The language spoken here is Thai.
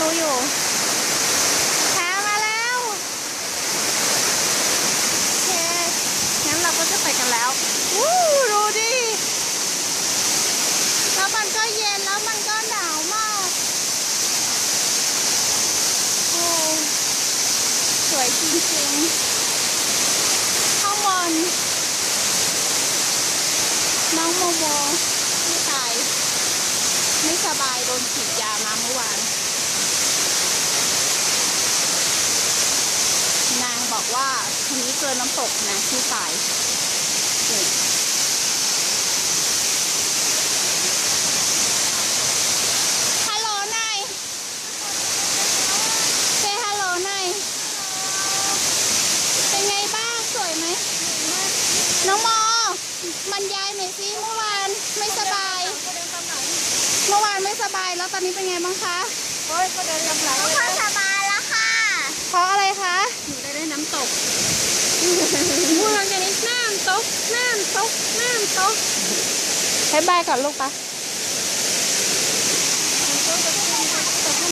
รู้อยู่แพ้มาแล้วโอเคงั้นเราก็จะไปกันแล้ววู้ดูดิแล้วมันก็เย็นแล้วมันก็หนาวมากโอ้สวยจริงๆข้างบนน้องโมโมไม่ตายไม่สบายโดนฉีดยามาเมื่อวาน นางบอกว่าคนนี้ เกินน้ำตกนะที่ตายนี่ฮัลโหลนายเซฮัลโหลนายเป็นไงบ้างสวยไหมน้องโมบรรยายหน่อยสิเมื่อวานไม่สบาย เมื่อวานไม่สบายแล้วตอนนี้เป็นไงบ้างคะ โอ้ยก็เดินลำไหลพอสบายแล้วค่ะ เพราะอะไรคะ หนูได้ได้น้ำตก พูดหลังจากนี้น้ำตกน้ำตกน้ำตกบายบายก่อนลูกปะ